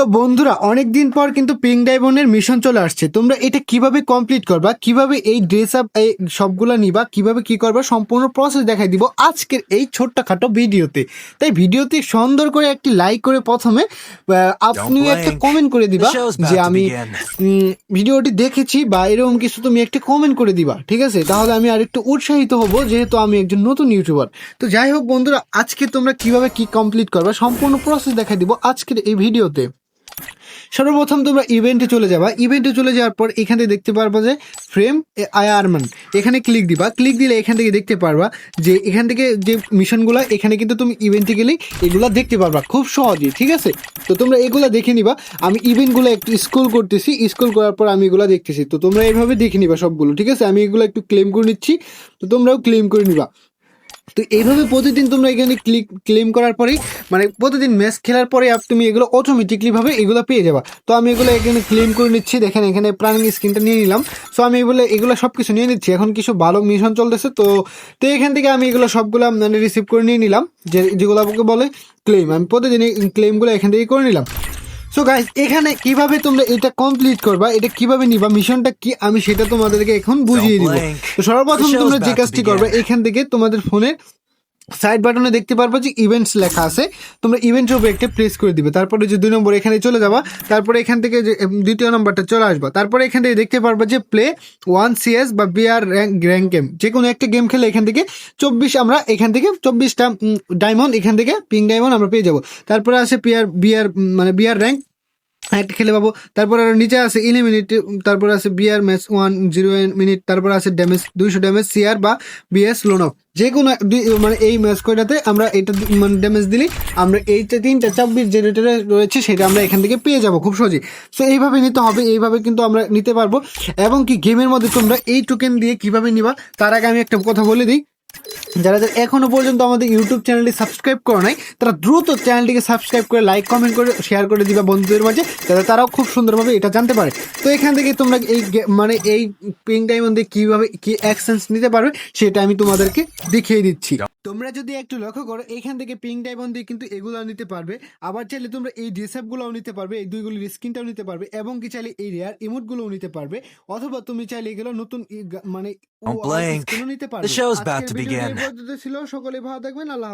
তো বন্ধুরা অনেকদিন পর কিন্তু পিঙ্ক ডায়মন্ডের মিশন চলে আসছে। তোমরা এটা কীভাবে কমপ্লিট করবা কীভাবে এই ড্রেস আপ সবগুলো নিবা কীভাবে কি করবা সম্পূর্ণ প্রসেস দেখাই দিব আজকের এই ছোট্টখাটো ভিডিওতে। তাই ভিডিওতে সুন্দর করে একটি লাইক করে প্রথমে আপনি একটা কমেন্ট করে দিবা যে আমি ভিডিওটি দেখেছি বা এরকম কিছু তুমি একটা কমেন্ট করে দিবা ঠিক আছে? তাহলে আমি আরেকটু উৎসাহিত হব যেহেতু আমি একজন নতুন ইউটিউবার তো যাই হোক বন্ধুরা আজকে তোমরা কীভাবে কি কমপ্লিট করবা সম্পূর্ণ প্রসেস দেখাই দিব আজকের এই ভিডিওতে। সর্বপ্রথম তোমরা ইভেন্টে চলে যাবা। ইভেন্টে চলে যাওয়ার পর এখান থেকে দেখতে পারবা যে ফ্রেম আয়ারমান। এখানে ক্লিক দিবা। ক্লিক দিলে এখান থেকে দেখতে পারবা যে এখান থেকে যে মিশনগুলো এখানে কিন্তু তুমি ইভেন্টে গেলেই এগুলা দেখতে পারবা খুব সহজেই ঠিক আছে? তো তোমরা এগুলা দেখে নিবা। আমি ইভেন্টগুলো একটু স্ক্রল করতেছি। স্ক্রল করার পর আমি এগুলা দেখতেছি। তো তোমরা এইভাবে দেখে নিবা সবগুলো, ঠিক আছে? আমি এগুলো একটু ক্লেম করে নিচ্ছি। তো তোমরাও ক্লেম করে নিবা। তো এইভাবে প্রতিদিন তোমরা এখানে ক্লিক ক্লেম করার পরেই মানে প্রতিদিন ম্যাচ খেলার পরে তুমি এগুলো অটোমেটিকলিভাবে এগুলো পেয়ে যাবা। তো আমি এগুলো এখানে ক্লেম করে নিচ্ছি, দেখেন এখানে প্রাণিং স্ক্রিনটা নিয়ে নিলাম। সো আমি এগুলো এগুলো সব কিছু নিয়ে নিচ্ছি। এখন কিছু ভালো মিশন চলতেছে, তো তো এখান থেকে আমি এগুলো সবগুলো মানে রিসিভ করে নিয়ে নিলাম। যে, যেগুলো আমাকে বলে ক্লেম আমি প্রতিদিন ক্লেমগুলো এখান থেকে করে নিলাম। সো গাইস এখানে কীভাবে তোমরা এটা কমপ্লিট করবা এটা কীভাবে নিবা মিশনটা কি আমি সেটা তোমাদেরকে এখন বুঝিয়ে দিব। তো সর্বপ্রথম তোমরা যে কাজটি করবে এখান থেকে তোমাদের ফোনের সাইড বাটনে দেখতে পারব যে ইভেন্টস লেখা আছে। তোমরা ইভেন্টের উপরে একটা প্রেস করে দিবে। তারপরে যে দুই নম্বর এখানে চলে যাবা, তারপরে এখান থেকে যে দ্বিতীয় নম্বরটা চলে আসবা। তারপরে এখান থেকে দেখতে পারবে যে প্লে ওয়ান সিএস বা বিআর র্যাঙ্ক র্যাঙ্ক গেম যে কোনো একটা গেম খেলে এখান থেকে চব্বিশ আমরা এখান থেকে চব্বিশটা ডায়মন্ড এখান থেকে পিঙ্ক ডায়মন্ড আমরা পেয়ে যাব। তারপরে আছে পিআর বিআর মানে বিআর র্যাঙ্ক একটা খেলে পাবো। তারপরে আরও নিচে আছে ইলিমিনেট তারপরে আছে BR match one zero minute তারপর আছে ড্যামেজ দুইশো ড্যামেজ সিআর বা বিএস লোন যে কোনো দুই- মানে এই ম্যাচ কয়টাতে আমরা এটা মানে ড্যামেজ দিলে আমরা এইটা তিনটা চব্বিশ রেটে রয়েছে সেটা আমরা এখান থেকে পেয়ে যাব খুব সহজেই। সো এইভাবে নিতে হবে, এইভাবে কিন্তু আমরা নিতে পারব। এবং কি গেমের মধ্যে তোমরা এই টোকেন দিয়ে কীভাবে নিবা, তার আগে আমি একটা কথা বলে দিই। যারা যারা এখনও পর্যন্ত আমাদের ইউটিউব চ্যানেলটি সাবস্ক্রাইব করো নাই তারা দ্রুত চ্যানেলটিকে সাবস্ক্রাইব করে লাইক কমেন্ট করে শেয়ার করে দিবা বন্ধুদের মাঝে যাতে তারাও খুব সুন্দরভাবে এটা জানতে পারে। তো এখান থেকে তোমরা এই মানে এই পিঙ্ক ডায়মন্ড কীভাবে কি অ্যাকশনস নিতে পারবে সেটা আমি তোমাদেরকে দেখিয়ে দিচ্ছি। তোমরা যদি একটু লক্ষ্য করো এখান থেকে পিঙ্ক ডায়মন্ড দিয়ে কিন্তু এগুলো নিতে পারবে। আবার চাইলে তোমরা এই ড্রেসআপ গুলোও নিতে পারবে এই দুইগুলির স্কিনটাও নিতে পারবে এবং কি চাইলে এই রেয়ার ইমোট গুলোও নিতে পারবে অথবা তুমি চাইলে এগুলো নতুন মানে নিতে পারবে। পর্যন্ত ছিল। সকলে ভালো থাকবেন। আল্লাহ